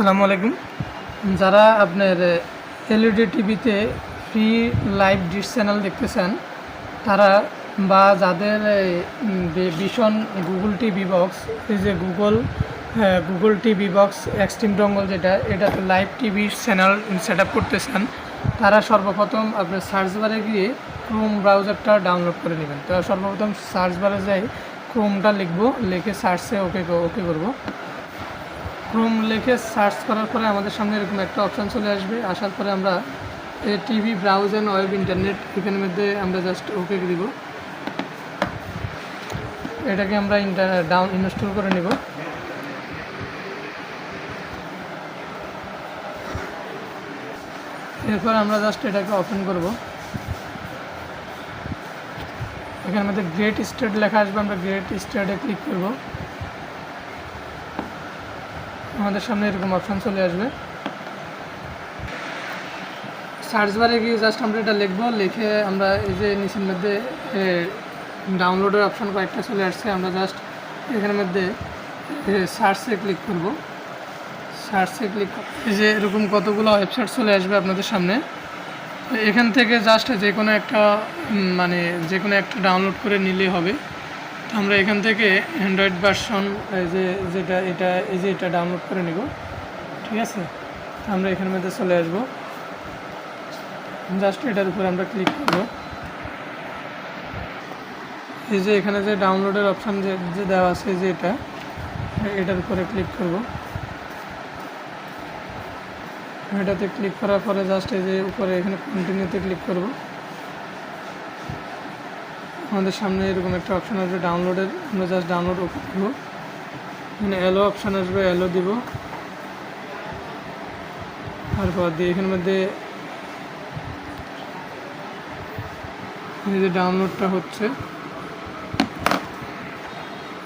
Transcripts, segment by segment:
আসসালামু আলাইকুম। যারা আপনার এলইডি টিভিতে ফ্রি লাইভ ডিশ চ্যানেল দেখতে চান তারা বা যাদের ভীষণ গুগল টিভি বক্স এই যে Google Google TV box extreme dongle যেটা, এটাতে live TV channel set up করতে চান তারা সর্বপ্রথম আপনার সার্চ বারে গিয়ে ক্রোম ব্রাউজারটা ডাউনলোড করে নেবেন। তো সর্বপ্রথম সার্চ বারে যাই ক্রোমটা লিখব, লিখে সার্চে ওকে ওকে করব। ক্রোম লেখে সার্চ করার পরে আমাদের সামনে এরকম একটা অপশান চলে আসবে। আসার পরে আমরা TV browse and web internet এখানের মধ্যে আমরা জাস্ট ওকে দিব। এটাকে আমরা ডাউন ইনস্টল করে নেব। এরপর আমরা জাস্ট এটাকে ওপেন করব। এখানের মধ্যে গ্রেট স্টেট লেখা আসবে। আমরা গ্রেট স্টেটে ক্লিক করব। আমাদের সামনে এরকম অপশান চলে আসবে। সার্চ বারে গিয়ে জাস্ট আমরা এটা লিখব, লিখে আমরা এই যে নিচের মধ্যে ডাউনলোডের অপশান কয়েকটা চলে আসছে, আমরা জাস্ট এখানের মধ্যে সার্চে ক্লিক করব। সার্চে ক্লিক এই যে এরকম কতগুলো ওয়েবসাইট চলে আসবে আপনাদের সামনে। এখান থেকে জাস্ট যে কোনো একটা মানে যে কোনো একটা ডাউনলোড করে নিলেই হবে। আমরা এখান থেকে অ্যান্ড্রয়েড ভার্সন যে যেটা এটা, এই যে এটা ডাউনলোড করে নিব। ঠিক আছে? আমরা এখানের মধ্যে চলে আসব। জাস্ট এটার উপর আমরা ক্লিক করব। এই যে এখানে যে ডাউনলোডের অপশান যে যে দেওয়া আছে যে এটা, এটার উপরে ক্লিক করব। এটাতে ক্লিক করার পরে জাস্ট এই যে উপরে এখানে কন্টিনিউতে ক্লিক করব। আমাদের সামনে এরকম একটা অপশান আসবে ডাউনলোডের আমরা জাস্ট ডাউনলোড করব। এখানে অ্যালো অপশান আসবে অ্যালো দিব। তারপর দিয়ে এখানের মধ্যে যে ডাউনলোডটা হচ্ছে।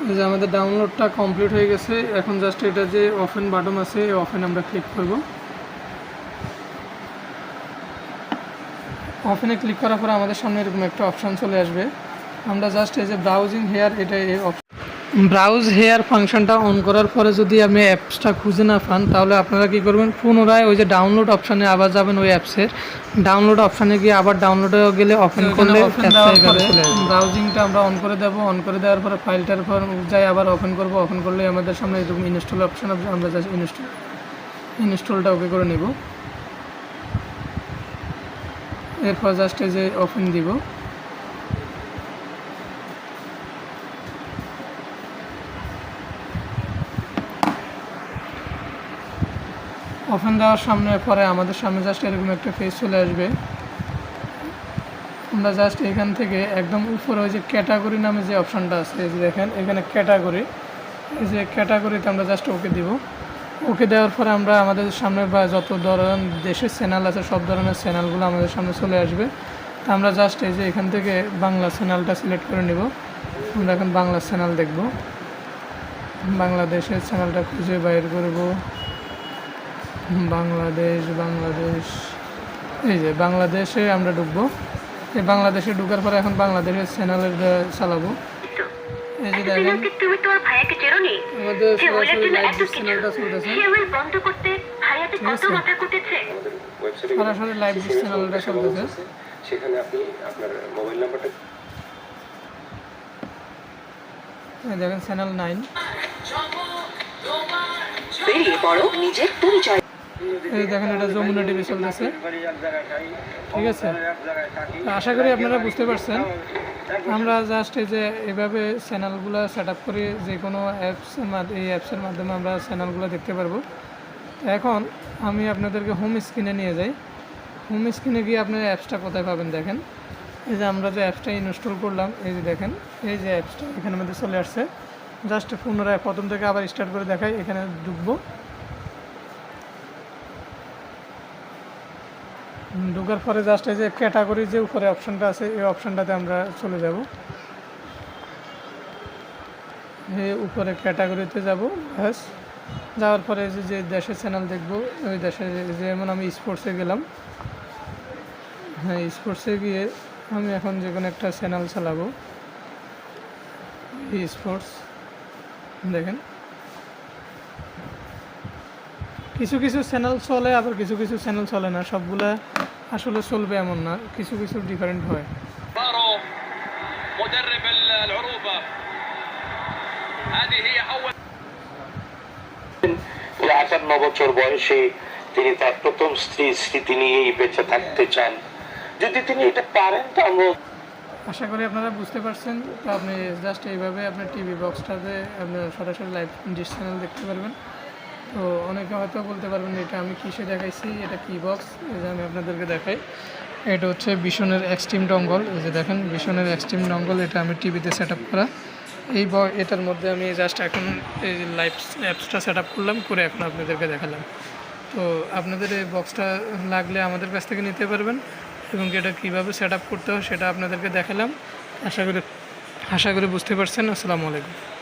এই যে আমাদের ডাউনলোডটা কমপ্লিট হয়ে গেছে। এখন জাস্ট এটা যে অফেন বাটন আছে, এই অফেন আমরা ক্লিক করব। অফেনে ক্লিক করার পর আমাদের সামনে এরকম একটা অপশান চলে আসবে। আমরা জাস্ট এই যে ব্রাউজিং হেয়ার এটা এই ব্রাউজ হেয়ার ফাংশনটা অন করার পরে যদি আপনি অ্যাপসটা খুঁজে না পান তাহলে আপনারা কি করবেন? পুনরায় ওই যে ডাউনলোড অপশানে আবার যাবেন ওই অ্যাপসের ডাউনলোড অপশানে গিয়ে আবার ডাউনলোডে গেলে ওপেন করলে ব্রাউজিংটা আমরা অন করে দেবো। অন করে দেওয়ার পরে ফাইলটার পর যাই আবার ওপেন করব। ওপেন করলে আমাদের সামনে এরকম ইনস্টল অপশান আমরা জাস্ট ইনস্টল ইনস্টলটা ওকে করে নেব। এরপর জাস্ট এই যে ওপেন দিব। ওপেন দেওয়ার সামনে পরে আমাদের সামনে জাস্ট এরকম একটা ফেস চলে আসবে। আমরা জাস্ট এখান থেকে একদম উপরে ওই যে ক্যাটাগরি নামে যে অপশানটা আছে, এই যে দেখেন, এখানে ক্যাটাগরি এই যে ক্যাটাগরিতে আমরা জাস্ট ওকে দিব। ওকে দেওয়ার পরে আমরা আমাদের সামনে বা যত ধরনের দেশের চ্যানেল আছে, সব ধরনের চ্যানেলগুলো আমাদের সামনে চলে আসবে। তা আমরা জাস্ট এই যে এখান থেকে বাংলা চ্যানেলটা সিলেক্ট করে নিব। আমরা এখন বাংলা চ্যানেল দেখব। বাংলাদেশের চ্যানেলটা খুঁজে বাইর করব। বাংলাদেশ বাংলাদেশ। এই যে বাংলাদেশে আমরা ঢুকবো। এই বাংলাদেশে ঢুকার পরে এখন বাংলাদেশের চ্যানেলের চালাবো। এই যে দেখেন আমাদের সরাসরি লাইভ চ্যানেলটা চলতেছে। ঠিক আছে। সরাসরি লাইভ চ্যানেলটা চলতেছে। সেখানে আপনি আপনার মোবাইল নাম্বারটা দেখেন চ্যানেল নাইন বেরিয়ে পড়ো নিজের পরিচয়। এই দেখেন এটা যমুনা টিভি চলতেছে। ঠিক আছে? আশা করি আপনারা বুঝতে পারছেন। আমরা জাস্ট এই যে এভাবে চ্যানেলগুলো সেট আপ করে যে কোনো মাধ্যমে এই অ্যাপসের মাধ্যমে আমরা চ্যানেলগুলো দেখতে পারব। এখন আমি আপনাদেরকে হোম স্ক্রিনে নিয়ে যাই। হোম স্ক্রিনে গিয়ে আপনার অ্যাপসটা কোথায় পাবেন দেখেন। এই যে আমরা যে অ্যাপসটা ইনস্টল করলাম, এই যে দেখেন, এই যে অ্যাপসটা এখানের মধ্যে চলে আসছে। জাস্ট পুনরায় প্রথম থেকে আবার স্টার্ট করে দেখাই, এখানে ঢুকবো। ঢোকার পরে জাস্ট এই যে ক্যাটাগরি যে উপরে অপশানটা আছে, এই অপশানটাতে আমরা চলে যাব। এই উপরে ক্যাটাগরিতে যাব, ব্যাস। যাওয়ার পরে যে যে দেশের চ্যানেল দেখব, ওই দেশে যেমন আমি স্পোর্টসে গেলাম। হ্যাঁ স্পোর্টসে গিয়ে আমি এখন যে কোনো একটা চ্যানেল চালাবো। স্পোর্টস দেখেন। কিছু কিছু চ্যানেল চলে, আবার কিছু কিছু চ্যানেল চলে না। সবগুলা আসলে চলবে এমন না কিছু কিছু ডিফারেন্ট হয়। আটান্ন বছর বয়সে তিনি তার প্রথম স্ত্রী স্মৃতি নিয়েই বেঁচে থাকতে চান। যদি তিনি এটা পারেন তো আশা করি আপনারা বুঝতে পারছেন। তো আপনি জাস্ট এইভাবে আপনার টিভি বক্সটাতে আপনার সরাসরি লাইভ ডিস চ্যানেল দেখতে পারবেন। তো অনেকে হয়তো বলতে পারবেন এটা আমি কিসে দেখাইছি, এটা কি বক্স যে আমি আপনাদেরকে দেখাই। এটা হচ্ছে বিশনের এক্সট্রিম ডঙ্গল এই যে দেখেন বিশনের এক্সট্রিম ডঙ্গল এটা আমি টিভিতে সেট করা। এই এটার মধ্যে আমি জাস্ট এখন এই লাইভ অ্যাপসটা সেট করলাম, করে এখন আপনাদেরকে দেখালাম। তো আপনাদের এই বক্সটা লাগলে আমাদের কাছ থেকে নিতে পারবেন এবং এটা কীভাবে সেট করতে হয় সেটা আপনাদেরকে দেখালাম। আশা করি আশা করি বুঝতে পারছেন। আসসালামু আলাইকুম।